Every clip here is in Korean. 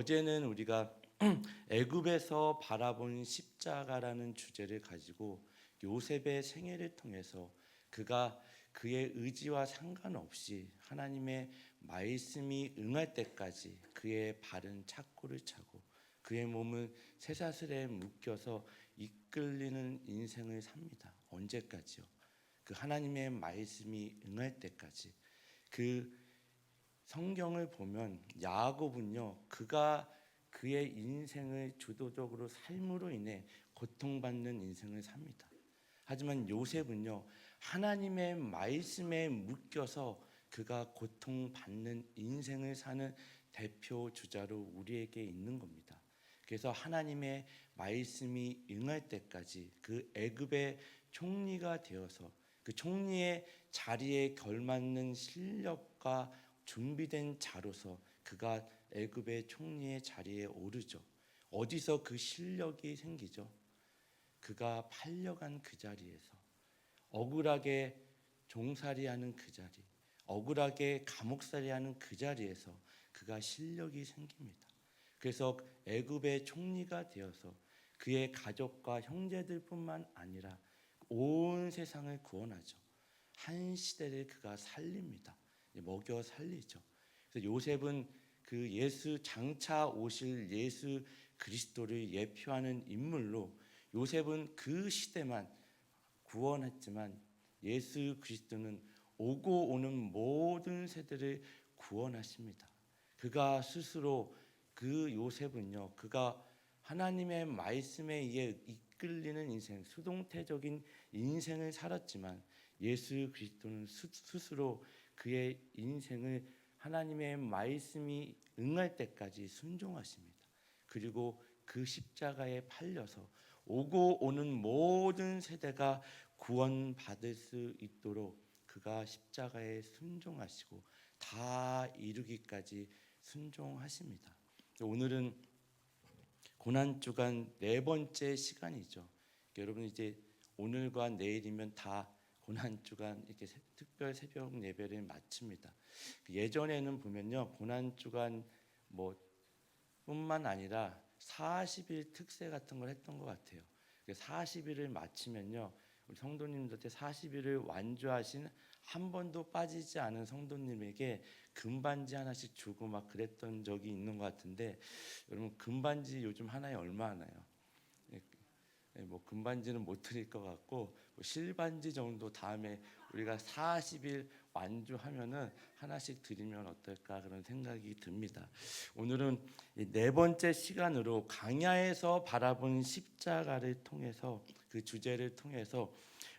어제는 우리가 애굽에서 바라본 십자가라는 주제를 가지고 요셉의 생애를 통해서 그가 그의 의지와 상관없이 하나님의 말씀이 응할 때까지 그의 발은 착고를 차고 그의 몸은 쇠사슬에 묶여서 이끌리는 인생을 삽니다. 언제까지요? 그 하나님의 말씀이 응할 때까지 그 성경을 보면 야곱은요 그가 그의 인생을 주도적으로 삶으로 인해 고통받는 인생을 삽니다. 하지만 요셉은요 하나님의 말씀에 묶여서 그가 고통받는 인생을 사는 대표 주자로 우리에게 있는 겁니다. 그래서 하나님의 말씀이 응할 때까지 그 애굽의 총리가 되어서 그 총리의 자리에 걸맞는 실력과 준비된 자로서 그가 애굽의 총리의 자리에 오르죠. 어디서 그 실력이 생기죠? 그가 팔려간 그 자리에서 억울하게 종살이하는 그 자리, 억울하게 감옥살이하는 그 자리에서 그가 실력이 생깁니다. 그래서 애굽의 총리가 되어서 그의 가족과 형제들뿐만 아니라 온 세상을 구원하죠. 한 시대를 그가 살립니다. 먹여 살리죠. 그래서 요셉은 그 예수 장차 오실 예수 그리스도를 예표하는 인물로 요셉은 그 시대만 구원했지만 예수 그리스도는 오고 오는 모든 세대를 구원하십니다. 그가 스스로 그 요셉은요, 그가 하나님의 말씀에 의해 이끌리는 인생, 수동태적인 인생을 살았지만 예수 그리스도는 스스로 그의 인생을 하나님의 말씀이 응할 때까지 순종하십니다. 그리고 그 십자가에 팔려서 오고 오는 모든 세대가 구원받을 수 있도록 그가 십자가에 순종하시고 다 이루기까지 순종하십니다. 오늘은 고난 주간 네 번째 시간이죠. 여러분 이제 오늘과 내일이면 다 고난 주간 이렇게 새- 특별 새벽 예배를 마칩니다. 예전에는 보면요 고난 주간 뭐 뿐만 아니라 40일 특세 같은 걸 했던 것 같아요. 40일을 마치면요 우리 성도님들한테 40일을 완주하신 한 번도 빠지지 않은 성도님에게 금반지 하나씩 주고 막 그랬던 적이 있는 것 같은데 여러분 금반지 요즘 하나에 얼마 하나요? 예, 예, 뭐 금반지는 못 드릴 것 같고 뭐 실반지 정도 다음에 우리가 40일 완주하면은 하나씩 드리면 어떨까 그런 생각이 듭니다. 오늘은 이네 번째 시간으로 강야에서 바라본 십자가를 통해서 그 주제를 통해서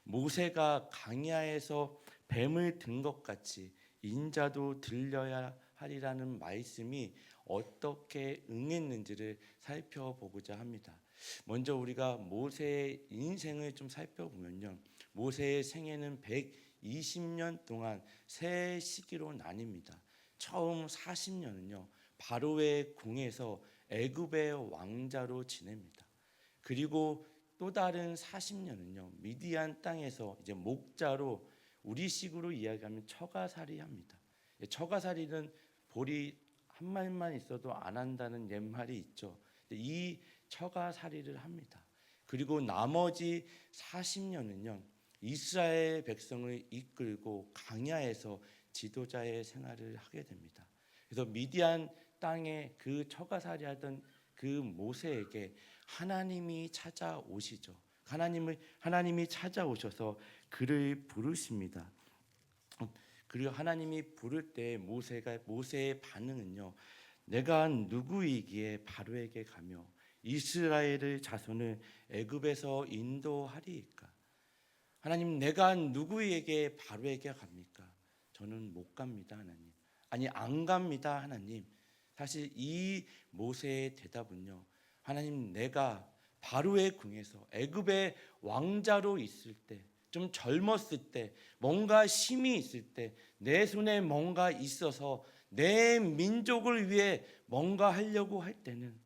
모세가 강야에서 뱀을 든 것 같이 인자도 들려야 하리라는 말씀이 어떻게 응했는지를 살펴보고자 합니다. 먼저 우리가 모세의 인생을 좀 살펴보면요. 모세의 생애는 120년 동안 세 시기로 나뉩니다. 처음 40년은요. 바로의 궁에서 애굽의 왕자로 지냅니다. 그리고 또 다른 40년은요. 미디안 땅에서 이제 목자로 우리식으로 이야기하면 처가살이 합니다. 처가살이는 볼이 한 마리만 있어도 안 한다는 옛말이 있죠. 이 처가살이를 합니다. 그리고 나머지 40년은요. 이스라엘 백성을 이끌고 강야에서 지도자의 생활을 하게 됩니다. 그래서 미디안 땅에 그 처가살이 하던 그 모세에게 하나님이 찾아오시죠. 하나님을 하나님이 찾아오셔서 그를 부르십니다. 그리고 하나님이 부를 때 모세가 모세의 반응은요. 내가 누구이기에 바로에게 가며 이스라엘의 자손을 애굽에서 인도하리이까? 하나님 내가 누구에게 바로에게 갑니까? 저는 못 갑니다, 하나님. 아니 안 갑니다, 하나님. 사실 이 모세의 대답은요. 하나님 내가 바로의 궁에서 애굽의 왕자로 있을 때, 좀 젊었을 때, 뭔가 힘이 있을 때, 내 손에 뭔가 있어서 내 민족을 위해 뭔가 하려고 할 때는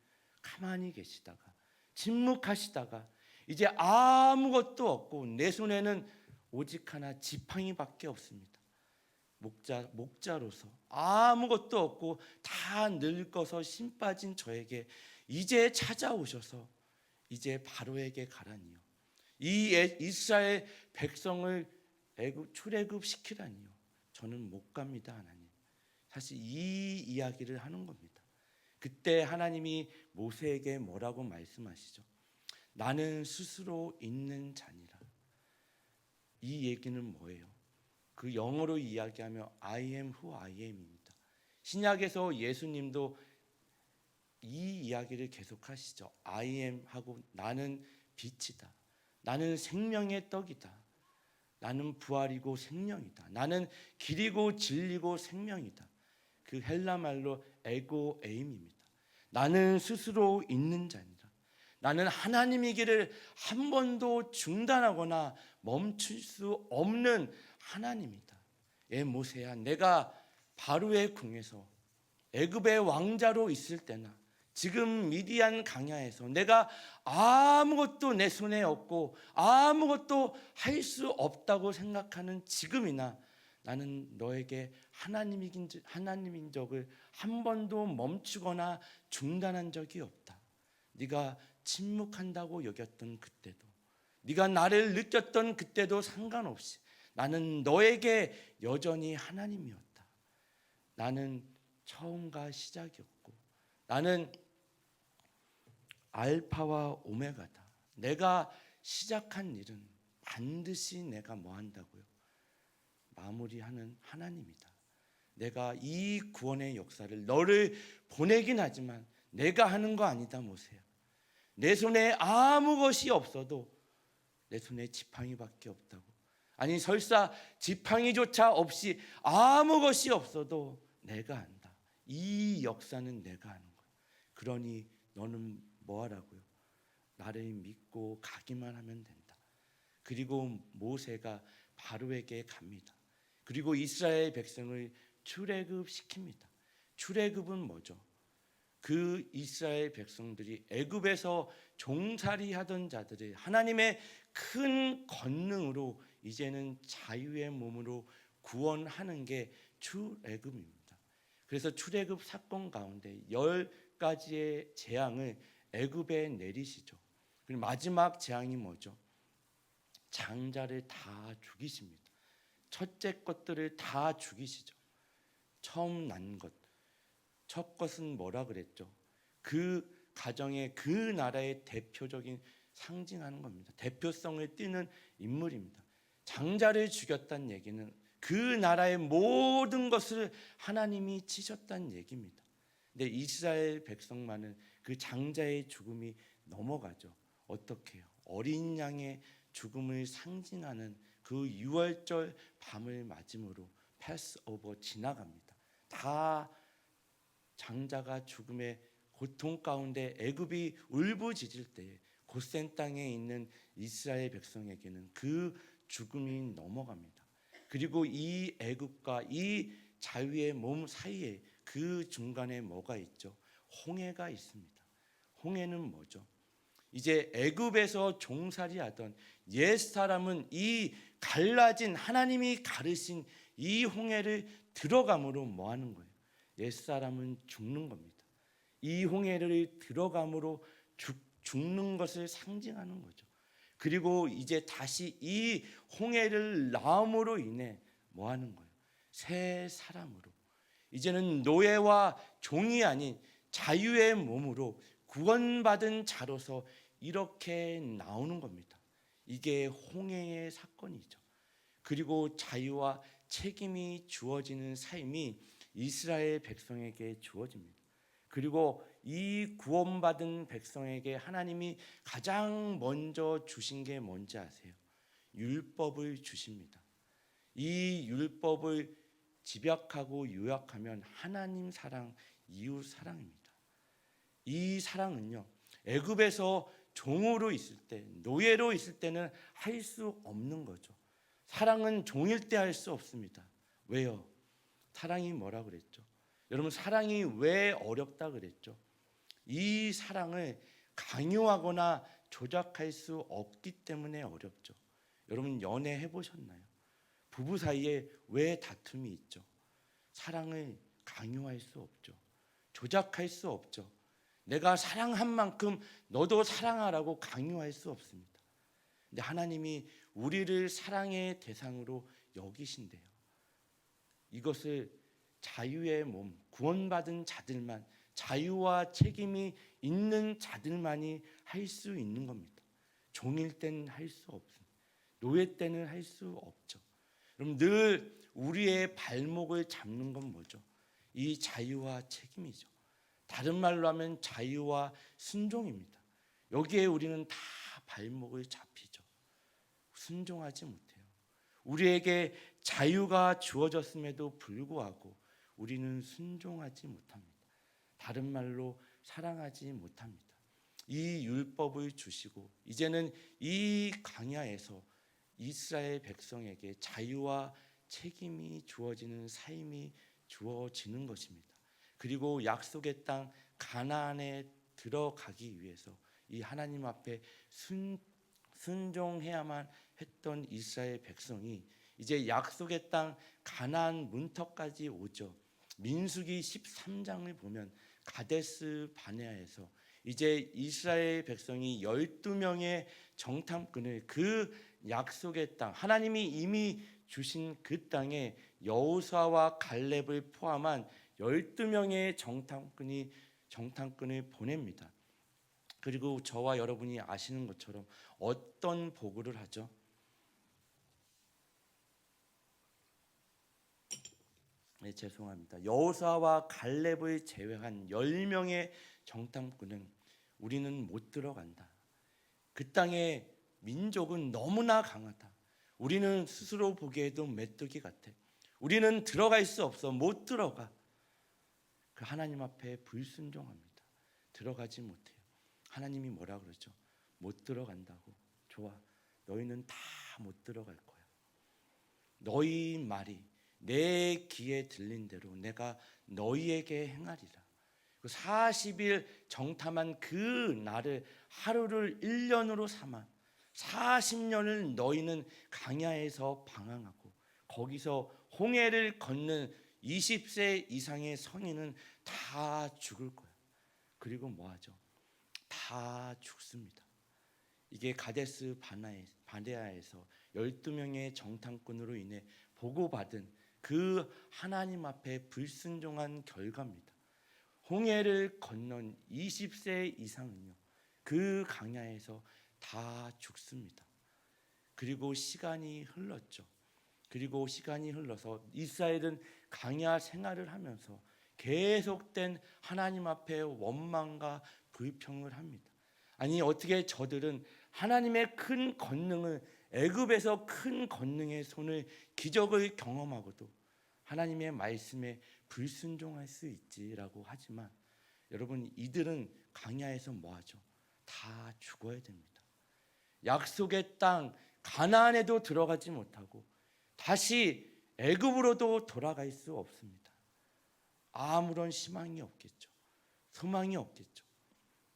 가만히 계시다가 침묵하시다가 이제 아무것도 없고 내 손에는 오직 하나 지팡이밖에 없습니다. 목자 목자로서 아무것도 없고 다 늙어서 신 빠진 저에게 이제 찾아오셔서 이제 바로에게 가라니요. 이 에- 이스라엘 백성을 애굽 출애굽 시키라니요. 저는 못 갑니다, 하나님. 사실 이 이야기를 하는 겁니다. 그때 하나님이 모세에게 뭐라고 말씀하시죠? 나는 스스로 있는 자니라. 이 얘기는 뭐예요? 그 영어로 이야기하면 I am who I am입니다. 신약에서 예수님도 이 이야기를 계속하시죠. I am 하고 나는 빛이다. 나는 생명의 떡이다. 나는 부활이고 생명이다. 나는 길이고 진리고 생명이다. 그 헬라 말로 에고 에임입니다. 나는 스스로 있는 자니라. 나는 하나님이기를 한 번도 중단하거나 멈출 수 없는 하나님이다. 예 모세야 내가 바로의 궁에서 애굽의 왕자로 있을 때나 지금 미디안 강야에서 내가 아무것도 내 손에 없고 아무것도 할 수 없다고 생각하는 지금이나 나는 너에게 하나님인 하나님인 적을 한 번도 멈추거나 중단한 적이 없다. 네가 침묵한다고 여겼던 그때도 네가 나를 느꼈던 그때도 상관없이 나는 너에게 여전히 하나님이었다. 나는 처음과 시작이었고 나는 알파와 오메가다. 내가 시작한 일은 반드시 내가 뭐 한다고요? 마무리하는 하나님이다. 내가 이 구원의 역사를 너를 보내긴 하지만 내가 하는 거 아니다 모세야. 내 손에 아무 것이 없어도 내 손에 지팡이밖에 없다고. 아니 설사 지팡이조차 없이 아무 것이 없어도 내가 한다. 이 역사는 내가 하는 거야. 그러니 너는 뭐 하라고요? 나를 믿고 가기만 하면 된다. 그리고 모세가 바로에게 갑니다. 그리고 이스라엘 백성을 출애굽 시킵니다. 출애굽은 뭐죠? 그 이스라엘 백성들이 애굽에서 종살이 하던 자들을 하나님의 큰 권능으로 이제는 자유의 몸으로 구원하는 게 출애굽입니다. 그래서 출애굽 사건 가운데 열 가지의 재앙을 애굽에 내리시죠. 그리고 마지막 재앙이 뭐죠? 장자를 다 죽이십니다. 첫째 것들을 다 죽이시죠. 처음 난 것. 첫 것은 뭐라 그랬죠? 그 가정의 그 나라의 대표적인 상징하는 겁니다. 대표성을 띠는 인물입니다. 장자를 죽였다는 얘기는 그 나라의 모든 것을 하나님이 치셨다는 얘기입니다. 근데 이스라엘 백성만은 그 장자의 죽음이 넘어가죠. 어떻게 해요? 어린 양의 죽음을 상징하는 그 유월절 밤을 맞음으로 패스 오버 지나갑니다. 다 장자가 죽음의 고통 가운데 애굽이 울부짖을 때 고센 땅에 있는 이스라엘 백성에게는 그 죽음이 넘어갑니다. 그리고 이 애굽과 이 자유의 몸 사이에 그 중간에 뭐가 있죠? 홍해가 있습니다. 홍해는 뭐죠? 이제 애굽에서 종살이 하던 옛 사람은 이 갈라진 하나님이 가르신 이 홍해를 들어감으로 뭐 하는 거예요? 옛 사람은 죽는 겁니다. 이 홍해를 들어감으로 죽, 죽는 것을 상징하는 거죠. 그리고 이제 다시 이 홍해를 나옴으로 인해 뭐 하는 거예요? 새 사람으로 이제는 노예와 종이 아닌 자유의 몸으로 구원받은 자로서 이렇게 나오는 겁니다. 이게 홍해의 사건이죠. 그리고 자유와 책임이 주어지는 삶이 이스라엘 백성에게 주어집니다. 그리고 이 구원받은 백성에게 하나님이 가장 먼저 주신 게 뭔지 아세요? 율법을 주십니다. 이 율법을 집약하고 요약하면 하나님 사랑, 이웃 사랑입니다. 이 사랑은요. 애굽에서 종으로 있을 때, 노예로 있을 때는 할 수 없는 거죠. 사랑은 종일 때 할 수 없습니다. 왜요? 사랑이 뭐라 그랬죠? 여러분 사랑이 왜 어렵다 그랬죠? 이 사랑을 강요하거나 조작할 수 없기 때문에 어렵죠. 여러분 연애 해 보셨나요? 부부 사이에 왜 다툼이 있죠? 사랑을 강요할 수 없죠. 조작할 수 없죠. 내가 사랑한 만큼 너도 사랑하라고 강요할 수 없습니다. 근데 하나님이 우리를 사랑의 대상으로 여기신대요. 이것을 자유의 몸, 구원받은 자들만, 자유와 책임이 있는 자들만이 할 수 있는 겁니다. 종일 때는 할 수 없습니다. 노예 때는 할 수 없죠. 그럼 늘 우리의 발목을 잡는 건 뭐죠? 이 자유와 책임이죠. 다른 말로 하면 자유와 순종입니다. 여기에 우리는 다 발목을 잡히죠. 순종하지 못해요. 우리에게 자유가 주어졌음에도 불구하고 우리는 순종하지 못합니다. 다른 말로 사랑하지 못합니다. 이 율법을 주시고 이제는 이 강야에서 이스라엘 백성에게 자유와 책임이 주어지는 삶이 주어지는 것입니다. 그리고 약속의 땅 가나안에 들어가기 위해서 이 하나님 앞에 순 순종해야만 했던 이스라엘 백성이 이제 약속의 땅 가나안 문턱까지 오죠. 민수기 13장을 보면 가데스 바네아에서 이제 이스라엘 백성이 12명의 정탐꾼을 그 약속의 땅 하나님이 이미 주신 그 땅에 여호수아와 갈렙을 포함한 12명의 정탐꾼이 정탐꾼을 보냅니다. 그리고 저와 여러분이 아시는 것처럼 어떤 보고를 하죠? 네, 죄송합니다. 여호사와 갈렙을 제외한 10명의 정탐꾼은 우리는 못 들어간다. 그 땅의 민족은 너무나 강하다. 우리는 스스로 보기에도 메뚜기 같아. 우리는 들어갈 수 없어. 못 들어가. 그 하나님 앞에 불순종합니다. 들어가지 못해요. 하나님이 뭐라 그러죠? 못 들어간다고. 좋아. 너희는 다 못 들어갈 거야. 너희 말이 내 귀에 들린 대로 내가 너희에게 행하리라. 40일 정탐한 그 날을 하루를 1년으로 삼아 40년을 너희는 강야에서 방황하고 거기서 홍해를 걷는 20세 이상의 성인은 다 죽을 거야. 그리고 뭐 하죠? 다 죽습니다. 이게 가데스 바나에, 바네아에서 12명의 정탐꾼으로 인해 보고받은 그 하나님 앞에 불순종한 결과입니다. 홍해를 건넌 20세 이상은요. 그 강야에서 다 죽습니다. 그리고 시간이 흘렀죠. 그리고 시간이 흘러서 이스라엘은 강야 생활을 하면서 계속된 하나님 앞에 원망과 불평을 합니다. 아니 어떻게 저들은 하나님의 큰 권능을 애굽에서 큰 권능의 손을 기적을 경험하고도 하나님의 말씀에 불순종할 수 있지라고 하지만 여러분 이들은 강야에서 뭐 하죠? 다 죽어야 됩니다. 약속의 땅 가나안에도 들어가지 못하고 다시 애굽으로도 돌아갈 수 없습니다. 아무런 희망이 없겠죠. 소망이 없겠죠.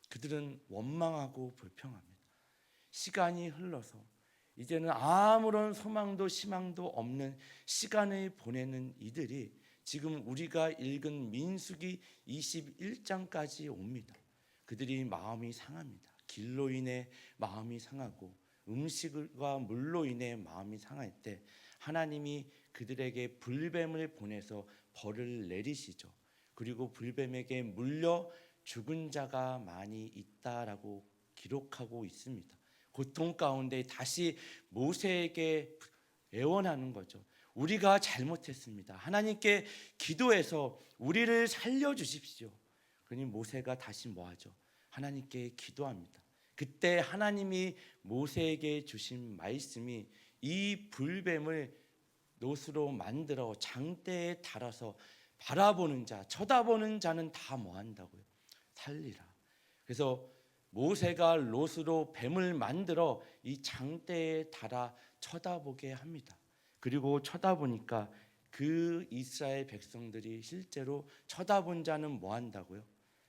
그들은 원망하고 불평합니다. 시간이 흘러서 이제는 아무런 소망도 희망도 없는 시간을 보내는 이들이 지금 우리가 읽은 민수기 21장까지 옵니다. 그들이 마음이 상합니다. 길로 인해 마음이 상하고 음식과 물로 인해 마음이 상할 때 하나님이 그들에게 불뱀을 보내서 벌을 내리시죠. 그리고 불뱀에게 물려 죽은 자가 많이 있다라고 기록하고 있습니다. 고통 가운데 다시 모세에게 애원하는 거죠. 우리가 잘못했습니다. 하나님께 기도해서 우리를 살려 주십시오. 그러니 모세가 다시 뭐 하죠? 하나님께 기도합니다. 그때 하나님이 모세에게 주신 말씀이 이 불뱀을 노스로 만들어 장대에 달아서 바라보는 자, 쳐다보는 자는 다 뭐 한다고요? 살리라. 그래서 모세가 롯으로 뱀을 만들어 이 장대에 달아 쳐다보게 합니다. 그리고 쳐다보니까 그 이스라엘 백성들이 실제로 쳐다본 자는 뭐 한다고요?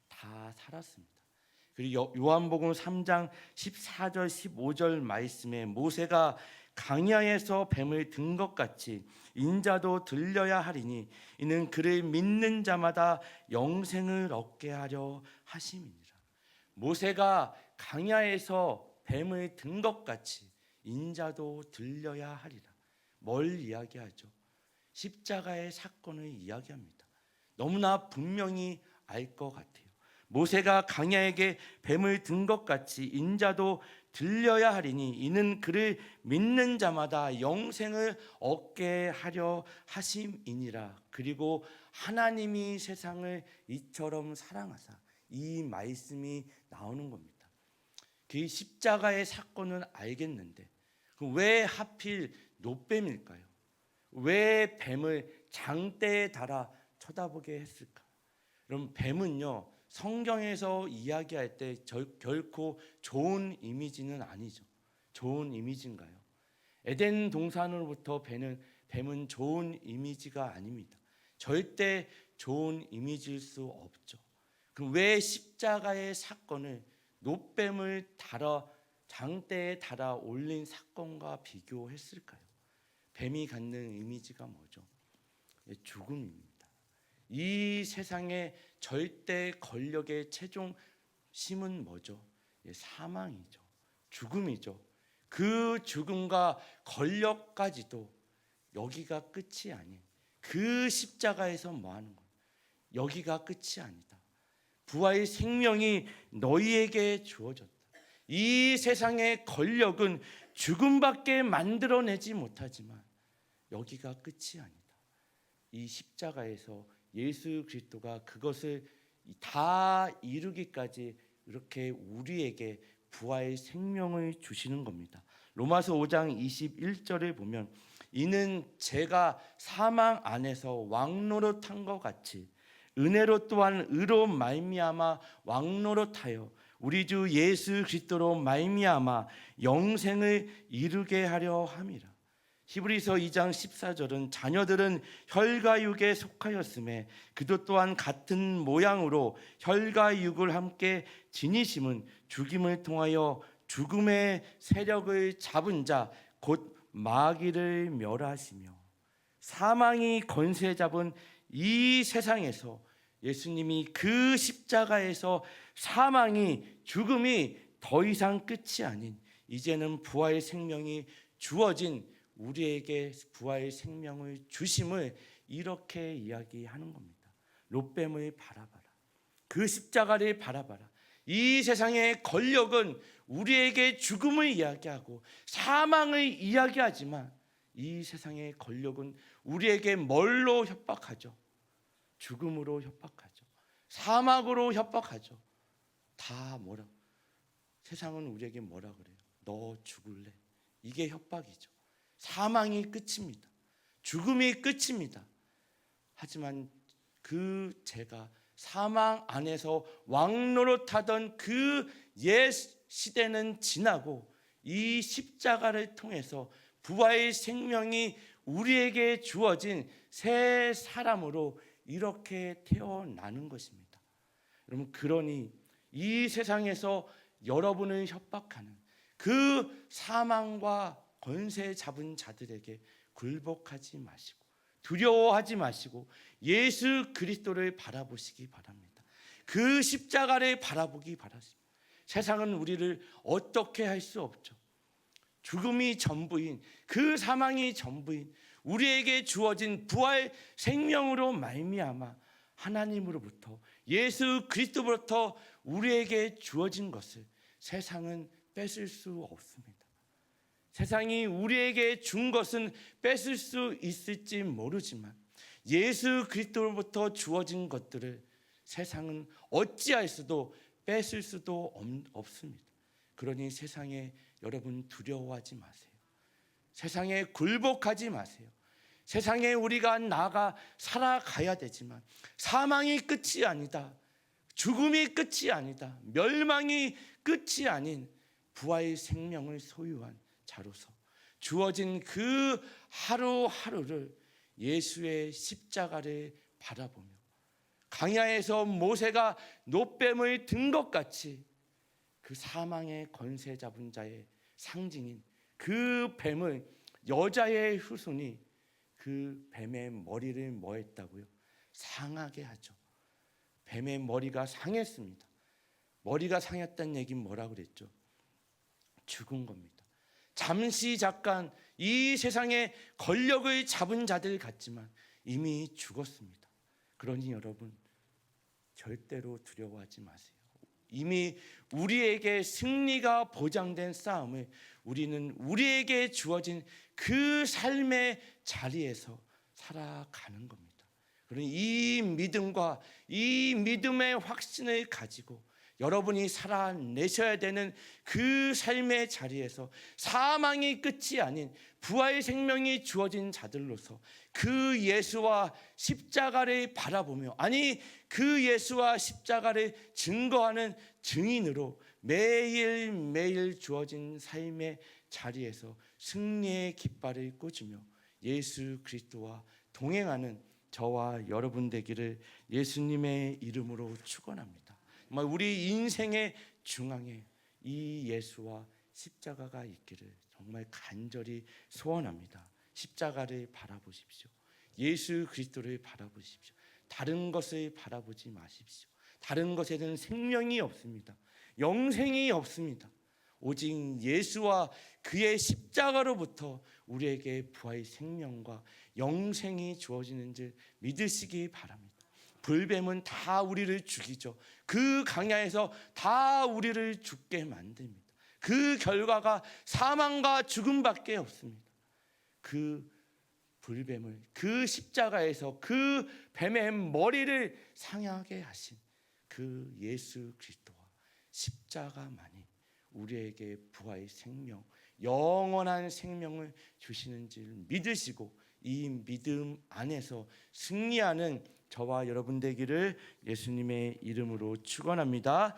다 살았습니다. 그리고 요- 요한복음 3장 14절 15절 말씀에 모세가 강야에서 뱀을 든 것 같이 인자도 들려야 하리니 이는 그를 믿는 자마다 영생을 얻게 하려 하심이니라. 모세가 강야에서 뱀을 든 것 같이 인자도 들려야 하리라. 뭘 이야기하죠? 십자가의 사건을 이야기합니다. 너무나 분명히 알 것 같아요. 모세가 강야에게 뱀을 든 것 같이 인자도 들려야 하리니 이는 그를 믿는 자마다 영생을 얻게 하려 하심이니라. 그리고 하나님이 세상을 이처럼 사랑하사 이 말씀이 나오는 겁니다. 그 십자가의 사건은 알겠는데 그왜 하필 노뱀일까요? 왜 뱀을 장대에 달아 쳐다보게 했을까? 그럼 뱀은요 성경에서 이야기할 때 절- 결코 좋은 이미지는 아니죠. 좋은 이미지인가요? 에덴 동산으로부터 뱀은 뱀은 좋은 이미지가 아닙니다. 절대 좋은 이미지일 수 없죠. 그럼 왜 십자가의 사건을 노뱀을 달아 장대에 달아 올린 사건과 비교했을까요? 뱀이 갖는 이미지가 뭐죠? 예, 죽음입니다. 이 세상의 절대 권력의 최종 심은 뭐죠? 예, 사망이죠. 죽음이죠. 그 죽음과 권력까지도 여기가 끝이 아닌 그 십자가에서 뭐 하는 거예요? 여기가 끝이 아니다. 부활의 생명이 너희에게 주어졌다. 이 세상의 권력은 죽음밖에 만들어내지 못하지만 여기가 끝이 아니다. 이 십자가에서 예수 그리스도가 그것을 다 이루기까지 이렇게 우리에게 부활의 생명을 주시는 겁니다. 로마서 5장 21절을 보면 이는 제가 사망 안에서 왕노릇한 것 같이 은혜로 또한 의로 말미암아 왕노릇하여 우리 주 예수 그리스도로 말미암아 영생을 이루게 하려 함이라. 히브리서 2장 14절은 자녀들은 혈과 육에 속하였음에 그도 또한 같은 모양으로 혈과 육을 함께 지니심은 죽임을 통하여 죽음의 세력을 잡은 자 곧 마귀를 멸하시며 사망이 권세 잡은 이 세상에서 예수님이 그 십자가에서 사망이 죽음이 더 이상 끝이 아닌 이제는 부활의 생명이 주어진 우리에게 부활의 생명을 주심을 이렇게 이야기하는 겁니다. 롯뱀을 바라봐라. 그 십자가를 바라봐라. 이 세상의 권력은 우리에게 죽음을 이야기하고 사망을 이야기하지만 이 세상의 권력은 우리에게 뭘로 협박하죠? 죽음으로 협박하죠. 사막으로 협박하죠. 다 뭐라? 세상은 우리에게 뭐라 그래요? 너 죽을래? 이게 협박이죠. 사망이 끝입니다. 죽음이 끝입니다. 하지만 그 제가 사망 안에서 왕노릇하던 그 옛 시대는 지나고 이 십자가를 통해서 부활의 생명이 우리에게 주어진 새 사람으로 이렇게 태어나는 것입니다. 여러분 그러니 이 세상에서 여러분을 협박하는 그 사망과 권세 잡은 자들에게 굴복하지 마시고 두려워하지 마시고 예수 그리스도를 바라보시기 바랍니다. 그 십자가를 바라보기 바랍니다. 세상은 우리를 어떻게 할 수 없죠. 죽음이 전부인 그 사망이 전부인 우리에게 주어진 부활 생명으로 말미암아 하나님으로부터 예수 그리스도로부터 우리에게 주어진 것을 세상은 뺏을 수 없습니다. 세상이 우리에게 준 것은 뺏을 수 있을지 모르지만 예수 그리스도로부터 주어진 것들을 세상은 어찌할 수도 뺏을 수도 없- 없습니다. 그러니 세상에 여러분 두려워하지 마세요. 세상에 굴복하지 마세요. 세상에 우리가 나가 살아가야 되지만 사망이 끝이 아니다. 죽음이 끝이 아니다. 멸망이 끝이 아닌 부활의 생명을 소유한 자로서 주어진 그 하루하루를 예수의 십자가를 바라보며 강야에서 모세가 노뱀을 든 것 같이 그 사망의 권세 잡은 자의 상징인 그 뱀을 여자의 후손이 그 뱀의 머리를 뭐 했다고요? 상하게 하죠. 뱀의 머리가 상했습니다. 머리가 상했다는 얘기는 뭐라 그랬죠? 죽은 겁니다. 잠시 잠깐 이 세상에 권력을 잡은 자들 같지만 이미 죽었습니다. 그러니 여러분 절대로 두려워하지 마세요. 이미 우리에게 승리가 보장된 싸움을 우리는 우리에게 주어진 그 삶의 자리에서 살아가는 겁니다. 그러니 이 믿음과 이 믿음의 확신을 가지고 여러분이 살아내셔야 되는 그 삶의 자리에서 사망이 끝이 아닌 부활의 생명이 주어진 자들로서 그 예수와 십자가를 바라보며 아니 그 예수와 십자가를 증거하는 증인으로 매일 매일 주어진 삶의 자리에서 승리의 깃발을 꽂으며 예수 그리스도와 동행하는 저와 여러분 되기를 예수님의 이름으로 축원합니다. 우리 인생의 중앙에 이 예수와 십자가가 있기를 정말 간절히 소원합니다. 십자가를 바라보십시오. 예수 그리스도를 바라보십시오. 다른 것을 바라보지 마십시오. 다른 것에는 생명이 없습니다. 영생이 없습니다. 오직 예수와 그의 십자가로부터 우리에게 부활의 생명과 영생이 주어지는 줄 믿으시기 바랍니다. 불뱀은 다 우리를 죽이죠. 그 강야에서 다 우리를 죽게 만듭니다. 그 결과가 사망과 죽음밖에 없습니다. 그 불뱀을 그 십자가에서 그 뱀의 머리를 상하게 하신 그 예수 그리스도와 십자가만이 우리에게 부활의 생명, 영원한 생명을 주시는 줄 믿으시고 이 믿음 안에서 승리하는 저와 여러분 되기를 예수님의 이름으로 축원합니다.